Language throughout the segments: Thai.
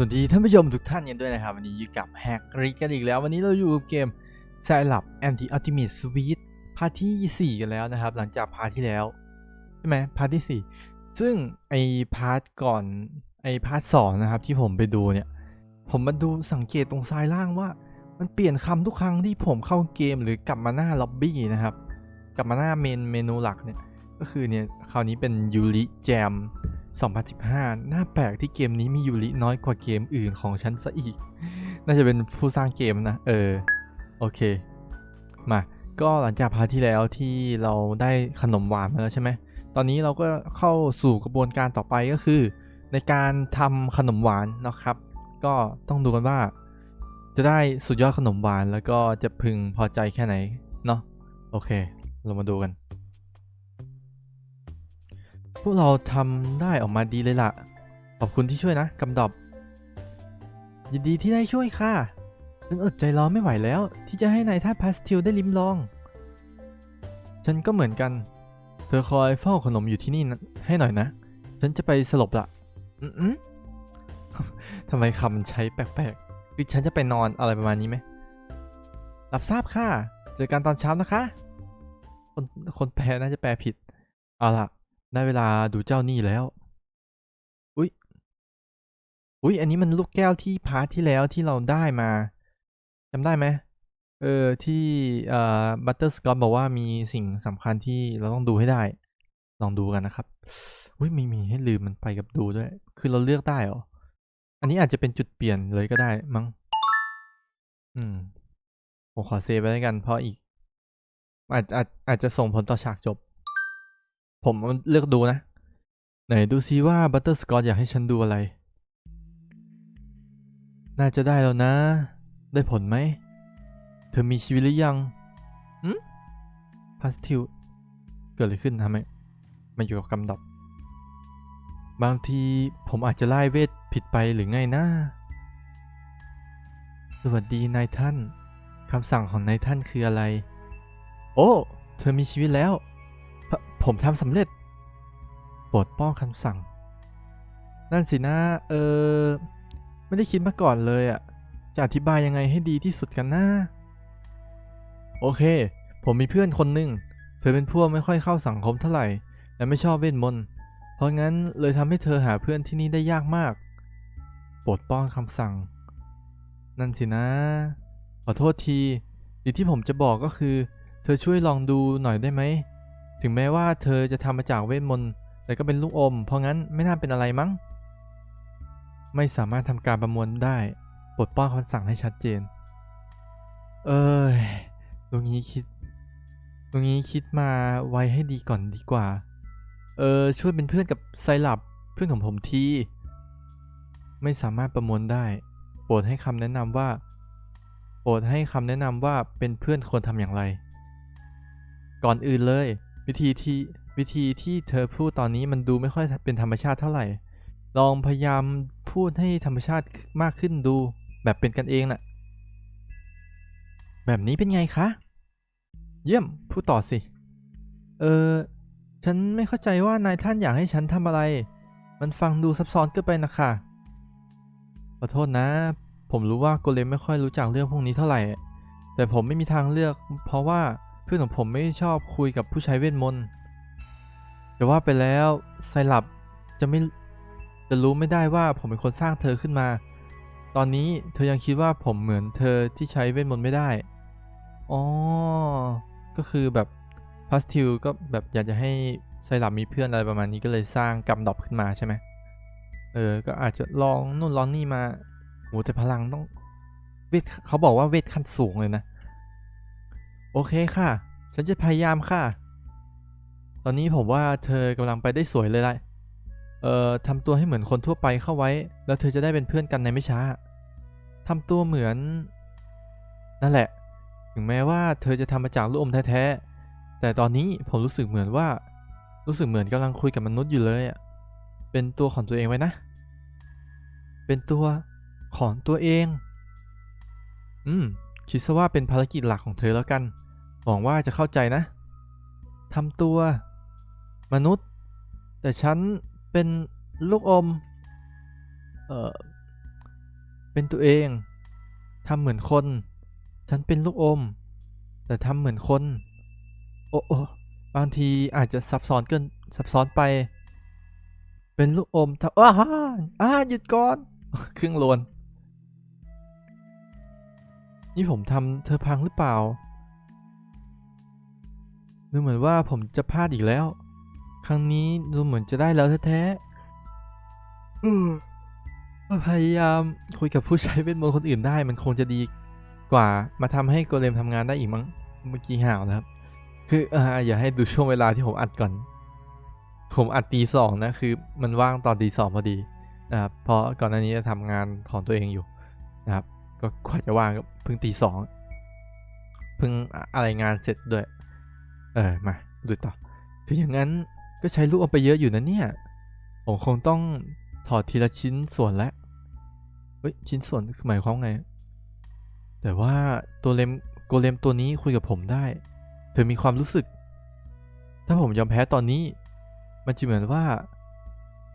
วัสดีท่านผู้ชมทุกท่านกันด้วยนะครับ วันนี้อยู่กับแฮกริกกันอีกแล้ว วันนี้เราอยู่กับเกม s i l a b Anti Ultimate Suite พาร์ทที่ 4 กันแล้วนะครับ หลังจากพาร์ทที่แล้วใช่ไหมพาร์ทที่ 4 ซึ่งไอพาร์ทก่อนไอพาร์ทสองนะครับที่ผมไปดูเนี่ย ผมมาดูสังเกตตรงซ้ายล่างว่า มันเปลี่ยนคำทุกครั้งที่ผมเข้าเกมหรือกลับมาหน้าล็อบบี้นะครับ กลับมาหน้าเมนเมนูหลักเนี่ยก็คือเนี่ยคราวนี้เป็นยูริแจม 2015 น่าแปลกที่เกมนี้มียูริน้อยกว่าเกมอื่นของฉันซะอีก น่าจะเป็นผู้สร้างเกมนะ เออ โอเค มา ก็หลังจากพาร์ทที่แล้วที่เราได้ขนมหวานมาแล้วใช่ไหม ตอนนี้เราก็เข้าสู่กระบวนการต่อไปก็คือ ในการทำขนมหวานนะครับ ก็ต้องดูกันว่า จะได้สุดยอดขนมหวานแล้วก็จะพึงพอใจแค่ไหน เนาะ โอเค เรามาดูกัน พวกเราทำได้ออกมาดีเลยล่ะ ขอบคุณที่ช่วยนะกำดอบยินดีที่ได้ช่วยค่ะฉันอดใจรอไม่ไหวแล้ว ที่จะให้นายท่าพาสติลได้ลิ้มลอง ฉันก็เหมือนกัน เธอคอยเฝ้าขนมอยู่ที่นี่นะให้หน่อยนะ ฉันจะไปสลบละอืมทำไมคำมันใช้แปลกๆคือฉันจะไปนอนอะไรประมาณนี้ไหมรับทราบค่ะ เจอกันตอนเช้านะคะ คนคนแปลน่าจะแปลผิด เอาล่ะ ได้เวลาดูเจ้านี่แล้ว อุ๊ยอุ๊ยอันนี้มันลูกแก้วที่พาร์ทที่แล้วที่เราได้มาจำได้ไหม เออ ที่เอ่อบัตเตอร์สกอตบอกว่ามีสิ่งสำคัญที่เราต้องดูให้ได้ ลองดูกันนะครับ อุ๊ยมีมีให้ลืมมันไปกับดูด้วย คือเราเลือกได้เหรอ อันนี้อาจจะเป็นจุดเปลี่ยนเลยก็ได้มั้ง อืม ผมขอเซฟไว้แล้วกันเพราะอีก อาจอาจอาจจะส่งผลต่อฉากจบ ผมเลือกดูนะ ไหนดูซิว่าบัตเตอร์สกอตอยากให้ฉันดูอะไร น่าจะได้แล้วนะ ได้ผลไหม เธอมีชีวิตหรือยังอืมพาสติลเกิดอะไรขึ้นทำไมมาอยู่กับกำดอบบางทีผมอาจจะไล่เวทผิดไปหรือไงนะ สวัสดีนายท่าน คำสั่งของนายท่านคืออะไร โอ้ เธอมีชีวิตแล้ว ผมทำสำเร็จโปรดป้องคำสั่ง นั่นสินะเออ ไม่ได้คิดมาก่อนเลยอะ่ะ จะอธิบายยังไงให้ดีที่สุดกันนะ โอเค ผมมีเพื่อนคนหนึ่งเธอเป็นพวกไม่ค่อยเข้าสังคมเท่าไหร่ และไม่ชอบเวทมนต์ เพราะงั้นเลยทำให้เธอหาเพื่อนที่นี่ได้ยากมาก โปรดป้องคำสั่ง นั่นสินะ ขอโทษทีสิ่งที่ผมจะบอกก็คือ เธอช่วยลองดูหน่อยได้ไหม ถึงแม้ว่าเธอจะทำมาจากเวทมนต์แต่ก็เป็นลูกอม เพราะงั้นไม่น่าเป็นอะไรมั้ง ไม่สามารถทำการประมวลได้ปลดป้อนคำสั่งให้ชัดเจน เอ้ยตรงนี้คิด ตรงนี้คิดมาไว้ให้ดีก่อนดีกว่า เออช่วยเป็นเพื่อนกับไซลับเพื่อนของผมทีไม่สามารถประมวลได้ โปรดให้คำแนะนำว่า โปรดให้คำแนะนำว่าเป็นเพื่อนควรทำอย่างไร ก่อนอื่นเลย วิธีที่วิธีที่เธอพูดตอนนี้มันดูไม่ค่อยเป็นธรรมชาติเท่าไหร่ ลองพยายามพูดให้ธรรมชาติมากขึ้นดูแบบเป็นกันเองน่ะ แบบนี้เป็นไงคะ เยี่ยม พูดต่อสิ เออ ฉันไม่เข้าใจว่านายท่านอยากให้ฉันทำอะไร มันฟังดูซับซ้อนเกินไปนะคะขอโทษนะ ผมรู้ว่าโกเลมไม่ค่อยรู้จักเรื่องพวกนี้เท่าไหร่ แต่ผมไม่มีทางเลือก เพราะว่า พื่อนของผมไม่ชอบคุยกับผู้ใช้เวทมนต์แต่ว่าไปแล้วไซลับจะไม่จะรู้ไม่ได้ว่าผมเป็นคนสร้างเธอขึ้นมา ตอนนี้เธอยังคิดว่าผมเหมือนเธอที่ใช้เวทมนต์ไม่ได้ อ๋อ ก็คือแบบพาสติลก็แบบอยากจะให้ไซลับมีเพื่อนอะไรประมาณนี้ก็เลยสร้างกำดอบขึ้นมาใช่ไหมเออ ก็อาจจะลองนู่นลองนี่มาโหแต่พลังต้องเวทเขาบอกว่าเวทขั้นสูงเลยนะ โอเคค่ะ ฉันจะพยายามค่ะ ตอนนี้ผมว่าเธอกำลังไปได้สวยเลยละเอ่อทำตัวให้เหมือนคนทั่วไปเข้าไว้ แล้วเธอจะได้เป็นเพื่อนกันในไม่ช้าทำตัวเหมือน นั่นแหละ ถึงแม้ว่าเธอจะทำมาจากลูกอมแท้ๆ แต่ตอนนี้ผมรู้สึกเหมือนว่า รู้สึกเหมือนกำลังคุยกับมนุษย์อยู่เลยอะเป็นตัวของตัวเองไว้นะ เป็นตัวของตัวเอง อืม คิดซะว่าเป็นภารกิจหลักของเธอแล้วกัน หวังว่าจะเข้าใจนะทำตัว มนุษย์ แต่ฉันเป็นลูกอม เออเป็นตัวเองทำเหมือนคน ฉันเป็นลูกอม แต่ทำเหมือนคน โอ้โอบางทีอาจจะซับซ้อนเกินซับซ้อนไป เป็นลูกอมทำอ้าอ่าหยุดก่อนเครื่องโลน นี่ผมทำเธอพังหรือเปล่า ดูเหมือนว่าผมจะพลาดอีกแล้ว ครั้งนี้ดูเหมือนจะได้แล้วแท้ๆพยายามคุยกับผู้ใช้เวทมนต์คนอื่นได้ มันคงจะดีกว่ามาทำให้โกเลมทำงานได้อีกมั้ง เมื่อกี้ห่าวนะครับ คือออย่าให้ดูช่วงเวลาที่ผมอัดก่อน ผมอัดตีสองนะ คือมันว่างตอนตีสองพอดีนะครับเพราะก่อนหน้านี้จะทำงานของตัวเองอยู่นะครับ ก็กว่าจะว่างก็เพิ่งตีสองเพิ่งอะไรงานเสร็จด้วย เออมาดูต่อถึงอย่างนั้นก็ใช้ลูกเอาไปเยอะอยู่นะเนี่ยผมคงต้องถอดทีละชิ้นส่วนแล้วเฮ้ยชิ้นส่วนคือหมายความไง แต่ว่าตัวเลมโกเลมตัวนี้คุยกับผมได้ เธอมีความรู้สึก ถ้าผมยอมแพ้ตอนนี้ มันจะเหมือนว่า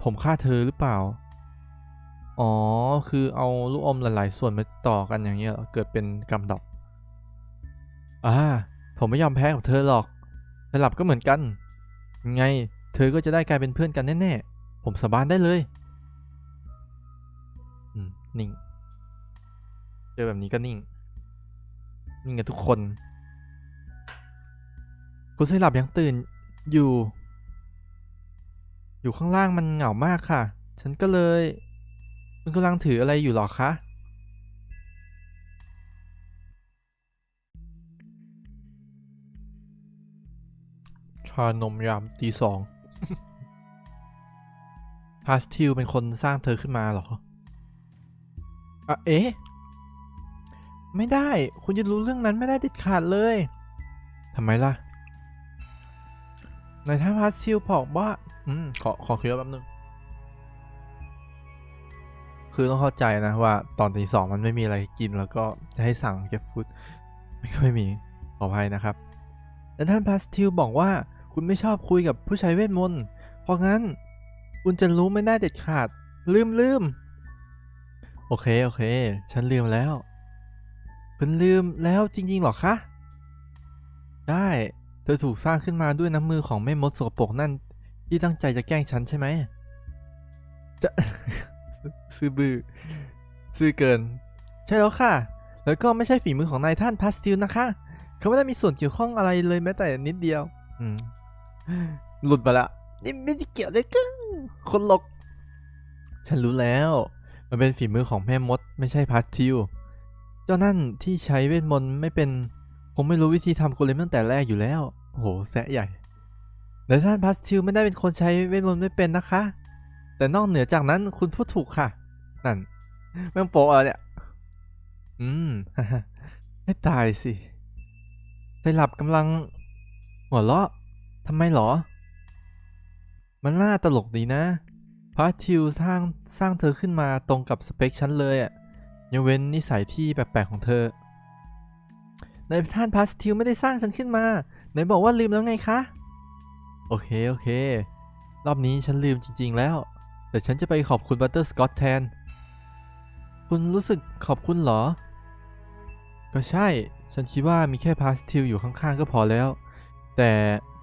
ผมฆ่าเธอหรือเปล่า อ๋อ คือเอาลูกอมหลาย ๆ ส่วนมาต่อกันอย่างเงี้ยเหรอเกิดเป็นกำดอกอ่าผมไม่ยอมแพ้กับเธอหรอกสลับก็เหมือนกันไง เธอก็จะได้กลายเป็นเพื่อนกันแน่ ๆ ผมสาบานได้เลย อืม นิ่ง เจอแบบนี้ก็นิ่ง นิ่งกันทุกคน คุณไซรับยังตื่นอยู่ อยู่ข้างล่างมันเหงามากค่ะ ฉันก็เลย คุณกำลังถืออะไรอยู่หรอคะ ชานมยามตีสองพาสทิลเป็นคนสร้างเธอขึ้นมาหรออะเอ๊ะ ไม่ได้ คุณจะรู้เรื่องนั้นไม่ได้เด็ดขาดเลย ทำไมล่ะในท่าพาสทิลบอกว่า อืม ขอ ขอเคี้ยวแป๊บนึง คือต้องเข้าใจนะว่าตอนตีสองมันไม่มีอะไรกินแล้วก็จะให้สั่งเก็บฟู้ดไม่ค่อยมีขออภัยนะครับ แต่ท่านพาสทิลบอกว่าคุณไม่ชอบคุยกับผู้ใช้เวทมนต์ เพราะงั้น คุณจะรู้ไม่ได้เด็ดขาด ลืมลืมโอเค โอเค ฉันลืมแล้ว คุณลืมแล้วจริงๆหรอคะ ได้ เธอถูกสร้างขึ้นมาด้วยน้ำมือของแม่มดสกปรกนั่น ที่ตั้งใจจะแกล้งฉันใช่ไหมจะ ซื่อบือซื่อเกิน ใช่แล้วค่ะ แล้วก็ไม่ใช่ฝีมือของนายท่านพาสติลนะคะ เขาไม่ได้มีส่วนเกี่ยวข้องอะไรเลยแม้แต่นิดเดียว อืม หลุดไปละนี่ไม่ได้เกี่ยวเลยกันคนหลกฉันรู้แล้ว มันเป็นฝีมือของแม่มด ไม่ใช่พาสติลเจ้านั่นที่ใช้เวทมนต์ไม่เป็นคงไม่รู้วิธีทำโกเลมตั้งแต่แรกอยู่แล้ว โอ้โหแซะใหญ่แต่ท่านพาสติลไม่ได้เป็นคนใช้เวทมนต์ไม่เป็นนะคะ แต่นอกเหนือจากนั้นคุณพูดถูกค่ะ นั่นแม่งโปะอะไรเนี่ย อืมให้ตายสิไซรับกำลัง หัวเราะทำไมหรอ มันน่าตลกดีนะพาทิวสร้างสร้างเธอขึ้นมาตรงกับสเปคฉันเลยอะยกเว้นนิสัยที่แปลกๆของเธอ ในท่านพาสทิลไม่ได้สร้างฉันขึ้นมา ไหนบอกว่าลืมแล้วไงคะ โอเค โอเค รอบนี้ฉันลืมจริง ๆ แล้ว แต่ฉันจะไปขอบคุณบัตเตอร์สกอตแทน คุณรู้สึกขอบคุณเหรอ ก็ใช่ ฉันคิดว่ามีแค่พาสทิลอยู่ข้างๆก็พอแล้ว แต่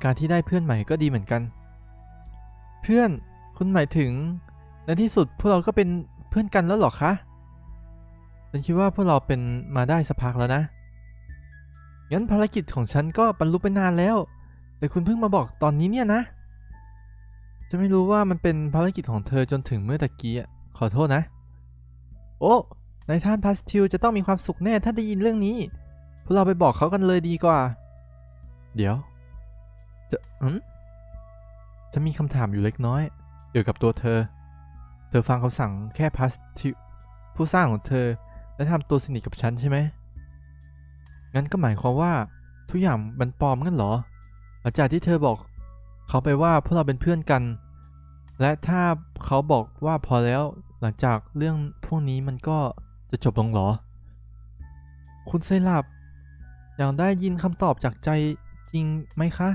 การที่ได้เพื่อนใหม่ก็ดีเหมือนกัน เพื่อน คุณหมายถึง ในที่สุดพวกเราก็เป็นเพื่อนกันแล้วหรอคะ ฉันคิดว่าพวกเราเป็นมาได้สักพักแล้วนะ งั้นภารกิจของฉันก็บรรลุไปนานแล้ว แต่คุณเพิ่งมาบอกตอนนี้เนี่ยนะ จะไม่รู้ว่ามันเป็นภารกิจของเธอจนถึงเมื่อตะกี้ขอโทษนะ โอ้นายท่านพาสทิลจะต้องมีความสุขแน่ถ้าได้ยินเรื่องนี้ พวกเราไปบอกเขากันเลยดีกว่า เดี๋ยว จะอืมฉันมีคำถามอยู่เล็กน้อย เกี่ยวกับตัวเธอ เธอฟังคำสั่งแค่พาสทิลผู้สร้างของเธอ และทำตัวสนิทกับฉันใช่ไหมงั้นก็หมายความว่าทุกอย่างมันปลอมงั้นเหรอหลังจากที่เธอบอก เขาไปว่าพวกเราเป็นเพื่อนกัน และถ้าเขาบอกว่าพอแล้วหลังจากเรื่องพวกนี้มันก็จะจบลงหรอ คุณไซลับอยากได้ยินคำตอบจากใจจริงไหมคะ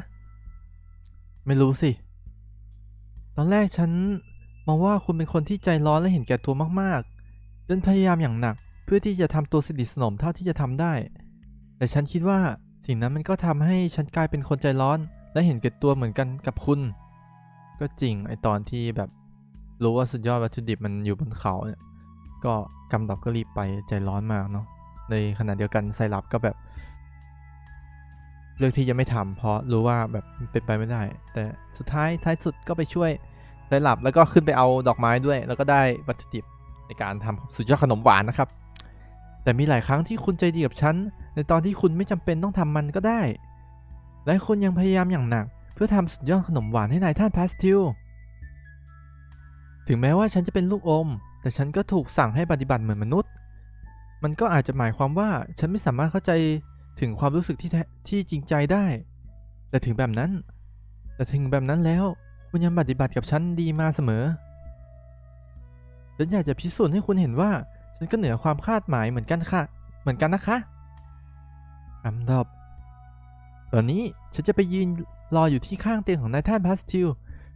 ไม่รู้สิ ตอนแรกฉันมองว่าคุณเป็นคนที่ใจร้อนและเห็นแก่ตัวมากๆฉันพยายามอย่างหนักเพื่อที่จะทำตัวสนิทสนมเท่าที่จะทำได้ แต่ฉันคิดว่าสิ่งนั้นมันก็ทำให้ฉันกลายเป็นคนใจร้อนและเห็นแก่ตัวเหมือนกันกับคุณ ก็จริงไอตอนที่แบบรู้ว่าสุดยอดวัตถุดิบมันอยู่บนเขาเนี่ย ก็กำดับก็รีบไปใจร้อนมากเนาะในขณะเดียวกันไซรัปก็แบบ เลือกที่จะไม่ทำเพราะรู้ว่าแบบเป็นไปไม่ได้ แต่สุดท้ายท้ายสุดก็ไปช่วยไซรัปแล้วก็ขึ้นไปเอาดอกไม้ด้วย แล้วก็ได้วัตถุดิบในการทำสุดยอดขนมหวานนะครับ แต่มีหลายครั้งที่คุณใจดีกับฉันในตอนที่คุณไม่จำเป็นต้องทำมันก็ได้ และคุณยังพยายามอย่างหนัก เพื่อทำสุดยอดขนมหวานให้นายท่านพาสติล ถึงแม้ว่าฉันจะเป็นลูกอม แต่ฉันก็ถูกสั่งให้ปฏิบัติเหมือนมนุษย์ มันก็อาจจะหมายความว่าฉันไม่สามารถเข้าใจถึงความรู้สึกที่ที่จริงใจได้ แต่ถึงแบบนั้น แต่ถึงแบบนั้นแล้ว คุณยังปฏิบัติกับฉันดีมาเสมอ ฉันอยากจะพิสูจน์ให้คุณเห็นว่า ฉันก็เหนือความคาดหมายเหมือนกันค่ะ เหมือนกันนะคะอัมดอบตอนนี้ฉันจะไปยืน รออยู่ที่ข้างเตียงของนายท่านพาสติล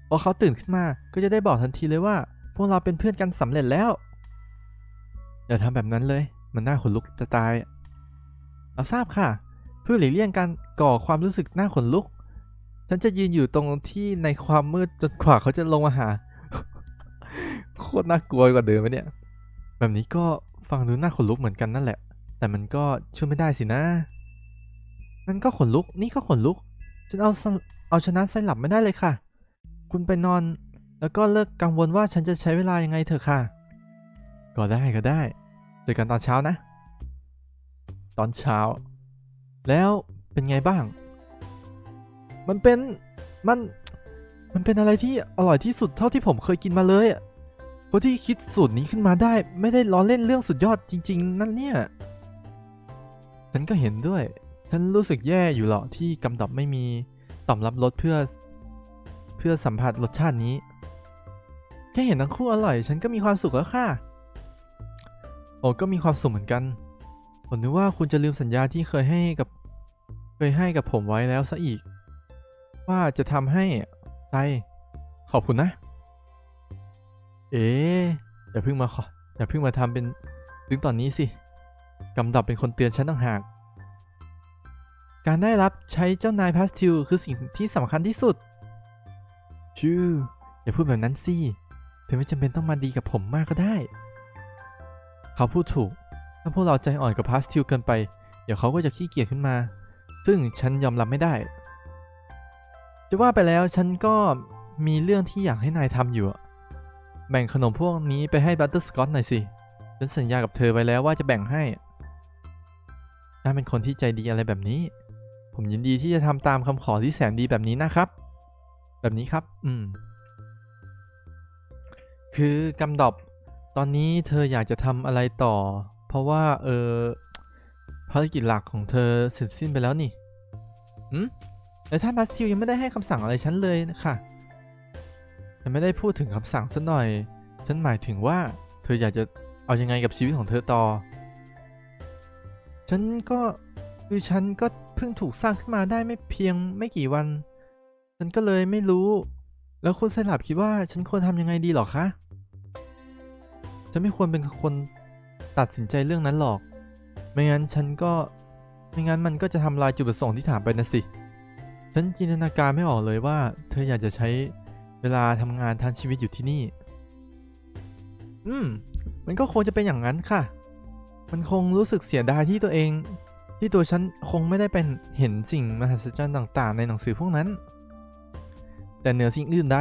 พอเขาตื่นขึ้นมาก็จะได้บอกทันทีเลยว่า พวกเราเป็นเพื่อนกันสำเร็จแล้วอย่าทำแบบนั้นเลย มันน่าขนลุกจะตายรับทราบค่ะ เพื่อหลีกเลี่ยงการก่อความรู้สึกน่าขนลุก ฉันจะยืนอยู่ตรงที่ในความมืดจนกว่าเขาจะลงมาหา โคตรน่ากลัวกว่าเดิมไหมเนี่ย แบบนี้ก็ฟังดูน่าขนลุกเหมือนกันนั่นแหละ แต่มันก็ช่วยไม่ได้สินะ นั่นก็ขนลุก นี่ก็ขนลุก ฉันเอาเอาชนะไซหลับไม่ได้เลยค่ะ คุณไปนอน แล้วก็เลิกกังวลว่าฉันจะใช้เวลายังไงเถอะค่ะ ก็ได้ก็ได้เจอกันตอนเช้านะ ตอนเช้า แล้วเป็นไงบ้าง มันเป็นมันมันเป็นอะไรที่อร่อยที่สุดเท่าที่ผมเคยกินมาเลยอะคนที่คิดสูตรนี้ขึ้นมาได้ ไม่ได้ล้อเล่นเรื่องสุดยอดจริง ๆ นั่นเนี่ย ฉันก็เห็นด้วย ฉันรู้สึกแย่อยู่หรอที่กำดับไม่มีต่อบรับรสเพื่อ เพื่อสัมผัสรสชาตินี้ แค่เห็นทั้งคู่อร่อย ฉันก็มีความสุขแล้วค่ะ โอ้ก็มีความสุขเหมือนกัน ผมนึกว่าคุณจะลืมสัญญาที่เคยให้กับ เคยให้กับผมไว้แล้วซะอีก ว่าจะทำให้ใจขอบคุณนะ เอ๊ะอย่าเพิ่งมาขออย่าเพิ่งมาทำเป็นถึงตอนนี้สิกำดับเป็นคนเตือนฉันต่างหาก การได้รับใช้เจ้านายพาสติลคือสิ่งที่สำคัญที่สุดชื่ออย่าพูดแบบนั้นสิ เธอไม่จำเป็นต้องมาดีกับผมมากก็ได้ เขาพูดถูก ถ้าพวกเราใจอ่อนกับพาสติลเกินไป เดี๋ยวเขาก็จะขี้เกียจขึ้นมา ซึ่งฉันยอมรับไม่ได้ จะว่าไปแล้วฉันก็มีเรื่องที่อยากให้นายทำอยู่อะแบ่งขนมพวกนี้ไปให้บัตเตอร์สกอตหน่อยสิ ฉันสัญญากับเธอไว้แล้วว่าจะแบ่งให้นายเป็นคนที่ใจดีอะไรแบบนี้ ผมยินดีที่จะทำตามคำขอที่แสนดีแบบนี้นะครับ แบบนี้ครับ อืม คือกำดอบ ตอนนี้เธออยากจะทำอะไรต่อ เพราะว่า เออภารกิจหลักของเธอเสร็จสิ้นไปแล้วนี่อืมแต่ท่านบัสติลยังไม่ได้ให้คำสั่งอะไรฉันเลยนะคะฉันไม่ได้พูดถึงคำสั่งสักหน่อย ฉันหมายถึงว่า เธออยากจะเอายังไงกับชีวิตของเธอต่อ ฉันก็ คือฉันก็เพิ่งถูกสร้างขึ้นมาได้ไม่เพียงไม่กี่วัน ฉันก็เลยไม่รู้ แล้วคุณไซรัปคิดว่าฉันควรทำยังไงดีหรอคะ ฉันไม่ควรเป็นคนตัดสินใจเรื่องนั้นหรอก ไม่งั้นฉันก็ไม่งั้นมันก็จะทำลายจุดประสงค์ที่ถามไปนะสิ ฉันจินตนาการไม่ออกเลยว่า เธออยากจะใช้เวลาทำงานทั้งชีวิตอยู่ที่นี่ อืม มันก็คงจะเป็นอย่างนั้นค่ะ มันคงรู้สึกเสียดายที่ตัวเอง ที่ตัวฉันคงไม่ได้เป็นเห็นสิ่งมหัศจรรย์ต่างๆ ในหนังสือพวกนั้น แต่เหนือสิ่งอื่นใด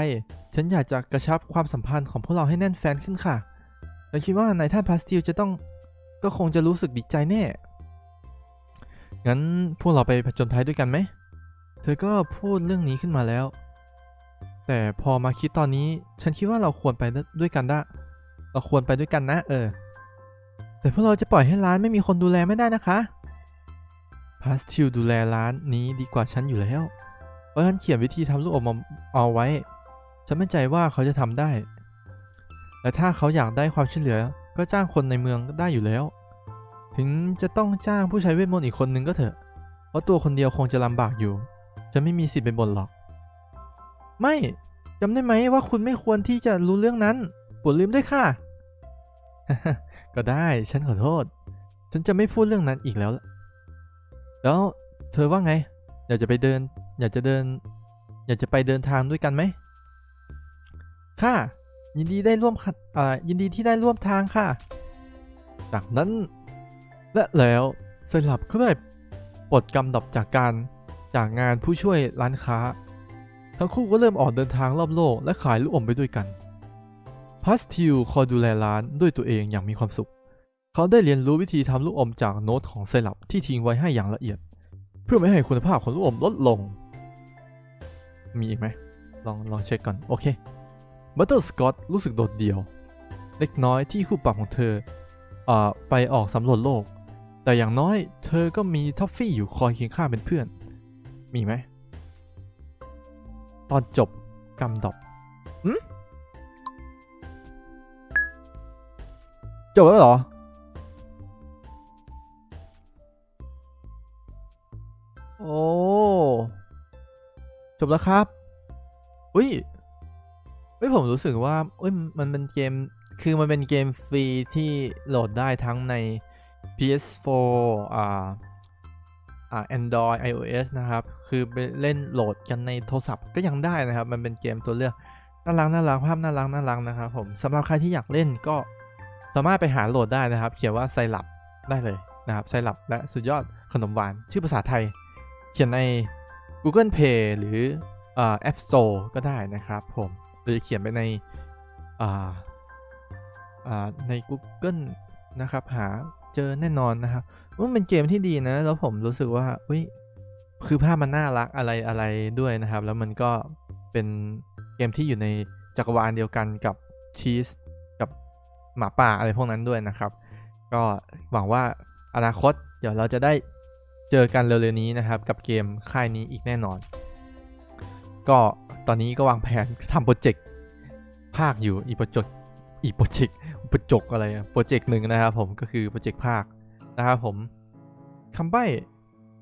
ฉันอยากจะกระชับความสัมพันธ์ของพวกเราให้แน่นแฟนขึ้นค่ะ และคิดว่านายท่านพาสติลจะต้องก็คงจะรู้สึกดีใจแน่ งั้นพวกเราไปผจญภัยด้วยกันไหม เธอก็พูดเรื่องนี้ขึ้นมาแล้ว แต่พอมาคิดตอนนี้ ฉันคิดว่าเราควรไปด้วยกันได้เราควรไปด้วยกันนะ เออ แต่พวกเราจะปล่อยให้ร้านไม่มีคนดูแลไม่ได้นะคะ พาสติลดูแลร้านนี้ดีกว่าฉันอยู่แล้ว เพราะฉันเขียนวิธีทำลูกอมเอาไว้ ฉันมั่นใจว่าเขาจะทำได้ และถ้าเขาอยากได้ความช่วยเหลือ ก็จ้างคนในเมืองได้อยู่แล้ว ถึงจะต้องจ้างผู้ใช้เวทมนต์อีกคนนึงก็เถอะ เพราะตัวคนเดียวคงจะลำบากอยู่ จะไม่มีสิทธิ์เป็นบนหรอก ไม่จำได้ไหมว่าคุณไม่ควรที่จะรู้เรื่องนั้นปวดลืมด้วยค่ะ ก็ได้ ฉันขอโทษ ฉันจะไม่พูดเรื่องนั้นอีกแล้ว แล้วเธอว่าไง อยากจะไปเดิน อยากจะเดิน อยากจะไปเดินทางด้วยกันไหมค่ะ ยินดีได้ร่วมค่ะอ่ายินดีที่ได้ร่วมทางค่ะ จากนั้น และแล้วไซรัปก็ได้ปลดกำดับจากการจากงานผู้ช่วยร้านค้า ทั้งคู่ก็เริ่มออกเดินทางรอบโลกและขายลูกอมไปด้วยกันพัสทิลคอยดูแลร้านด้วยตัวเองอย่างมีความสุข เขาได้เรียนรู้วิธีทำลูกอมจากโน้ตของไซรัปที่ทิ้งไว้ให้อย่างละเอียด เพื่อไม่ให้คุณภาพของลูกอมลดลง มีอีกไหม ลองลองเช็คก่อน โอเคบัตเตอร์สกอตรู้สึกโดดเดี่ยว เล็กน้อยที่คู่ปรับของเธออไปออกสำรวจโลก แต่อย่างน้อยเธอก็มีท็อฟฟี่อยู่คอยเคียงข้างเป็นเพื่อน มีไหม ตอนจบกำดอบอืมจบแล้วเหรอ โอ้ จบแล้วครับ อุ้ยเฮ้ยผมรู้สึกว่าเอ้ยมันเป็นเกม คือมันเป็นเกมฟรีที่โหลดได้ทั้งใน PS4 อ่า อ่า Android iOS นะครับ คือไปเล่นโหลดกันในโทรศัพท์ก็ยังได้นะครับ มันเป็นเกมตัวเลือก น่ารักน่ารักภาพน่ารักน่ารักนะครับผมสำหรับใครที่อยากเล่นก็สามารถไปหาโหลดได้นะครับ เขียนว่าไซรัปได้เลยนะครับไซรัปและสุดยอดขนมหวาน ชื่อภาษาไทย เขียนใน Google Play หรืออ่า App Store ก็ได้นะครับผมหรือเขียนไปในอ่าอ่าใน Google นะครับ หาเจอแน่นอนนะครับว่าเป็นเกมที่ดีนะ แล้วผมรู้สึกว่าอุ้ยคือภาพมันน่ารักอะไรอะไรด้วยนะครับ แล้วมันก็เป็นเกมที่อยู่ในจักรวาลเดียวกันกับชีสกับหมาป่าอะไรพวกนั้นด้วยนะครับ ก็หวังว่าอนาคตเดี๋ยวเราจะได้ เจอกันเร็วๆนี้นะครับ กับเกมค่ายนี้อีกแน่นอน ก็ตอนนี้ก็วางแผนทำโปรเจกต์ภาคอยู่อีโปรเจกต์อีโปรเจกต์โปรเจกต์อะไรอะโปรเจกต์หนึ่งนะครับผมก็คือโปรเจกต์ภาคนะครับผมคำใบ้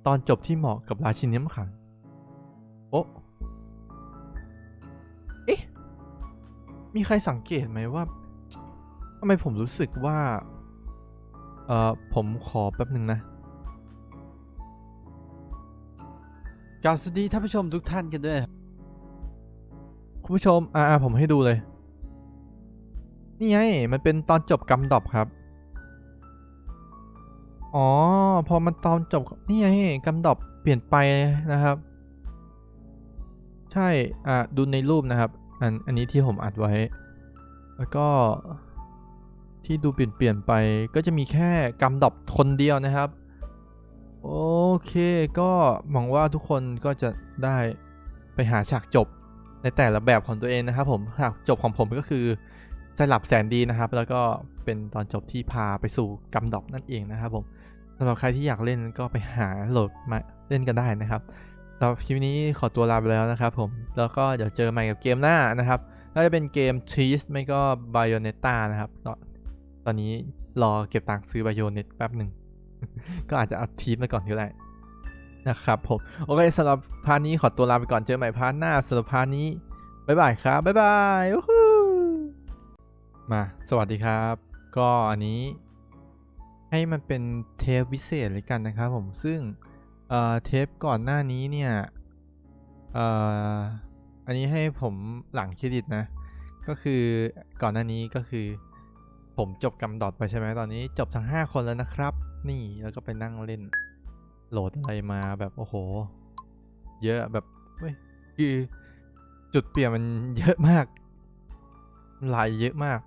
ตอนจบที่เหมาะกับราชินีน้ำขังโอ้เอ๊ะมีใครสังเกตไหมว่าทำไมผมรู้สึกว่า เอ่อ ผมขอแป๊บหนึ่งนะ กาบสวัสดีท่านผู้ชมทุกท่านกันด้วย คุณผู้ชม อ่าผมให้ดูเลย นี่ไง มันเป็นตอนจบกำดอบครับ อ๋อ พอมันตอนจบ นี่ไงกำดอบเปลี่ยนไปนะครับ ใช่ อ่าดูในรูปนะครับ อัน อันนี้ที่ผมอัดไว้ แล้วก็ที่ดูเปลี่ยนเปลี่ยนไป ก็จะมีแค่กำดอบคนเดียวนะครับ โอเคก็หวังว่าทุกคนก็จะได้ไปหาฉากจบในแต่ละแบบของตัวเองนะครับผมฉากจบของผมก็คือสลับแสนดีนะครับ แล้วก็เป็นตอนจบที่พาไปสู่กำดอบนั่นเองนะครับผมสำหรับใครที่อยากเล่นก็ไปหาโหลดมาเล่นกันได้นะครับสำหรับคลิปนี้ขอตัวลาไปแล้วนะครับผมแล้วก็เดี๋ยวเจอใหม่กับเกมหน้านะครับน่าจะเป็นเกม Cheese ไม่ก็ Bayonetta นะครับตอนตอนนี้รอเก็บตังค์ซื้อ Bayonet แป๊บหนึ่ง ก็อาจจะเอาทีมมาก่อนก็ได้นะครับผม โอเคสำหรับพาร์ทนี้ขอตัวลาไปก่อนเจอใหม่พาร์ทหน้าสำหรับพาร์ทนี้ บ๊ายบายครับ บ๊ายบายมา สวัสดีครับ ก็อันนี้ ให้มันเป็นเทปพิเศษเลยกันนะครับผมซึ่ง เอ่อ เทปก่อนหน้านี้เนี่ย เอ่อ อันนี้ให้ผมหลังเครดิตนะ ก็คือก่อนหน้านี้ก็คือ ผมจบกำดอดไปใช่ไหมตอนนี้จบทั้ง 5 คนแล้วนะครับ นี่แล้วก็ไปนั่งเล่น โหลดอะไรมาแบบโอ้โห เยอะแบบเว้ยคือจุดเปลี่ยนมันเยอะมากหลายเยอะมาก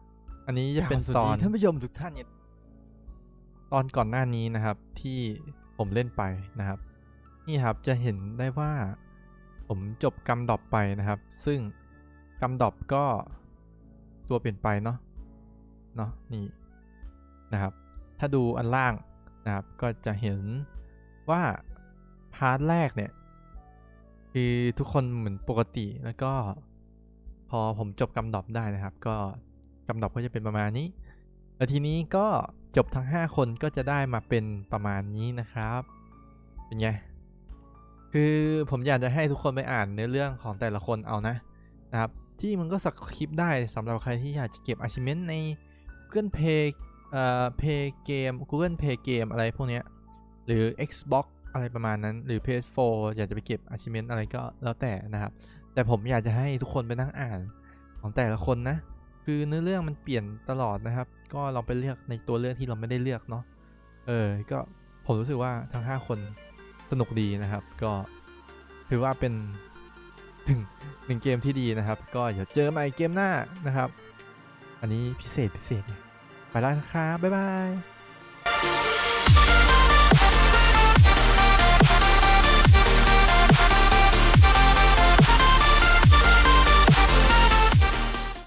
อันนี้จะเป็นตอนท่านผู้ชมทุกท่านเนี่ยตอนก่อนหน้านี้นะครับ ที่ผมเล่นไปนะครับ นี่ครับจะเห็นได้ว่าผมจบกำดอบไปนะครับ ซึ่งกำดอบก็ตัวเปลี่ยนไปเนาะเนาะนี่นะครับ ถ้าดูอันล่าง นะครับ ก็จะเห็นว่าพาร์ทแรกเนี่ยคือทุกคนเหมือนปกติแล้วก็พอผมจบกำดอบได้นะครับ ก็กำดอบก็จะเป็นประมาณนี้ แล้วทีนี้ก็จบทั้ง 5 คนก็จะได้มาเป็นประมาณนี้นะครับ เป็นไง คือผมอยากจะให้ทุกคนไปอ่านเนื้อเรื่องของแต่ละคนเอานะนะครับ ที่มันก็สคริปต์ได้สำหรับใครที่อยากจะเก็บ achievement ใน Google Play เอ่อ Play Game Google Play Game อะไรพวกเนี้ยหรือ Xbox อะไรประมาณนั้น หรือ PS4 อยากจะไปเก็บ achievement อะไรก็แล้วแต่นะครับ แต่ผมอยากจะให้ทุกคนไปนั่งอ่านของแต่ละคนนะ คือเนื้อเรื่องมันเปลี่ยนตลอดนะครับ ก็ลองไปเลือกในตัวเลือกที่เราไม่ได้เลือกเนาะเออก็ผมรู้สึกว่าทั้ง 5 คนสนุกดีนะครับ ก็ถือว่าเป็นถึงหนึ่งเกมที่ดีนะครับ ก็เดี๋ยวเจอใหม่เกมหน้านะครับ อันนี้พิเศษพิเศษ ไปแล้วนะครับ บ๊ายบาย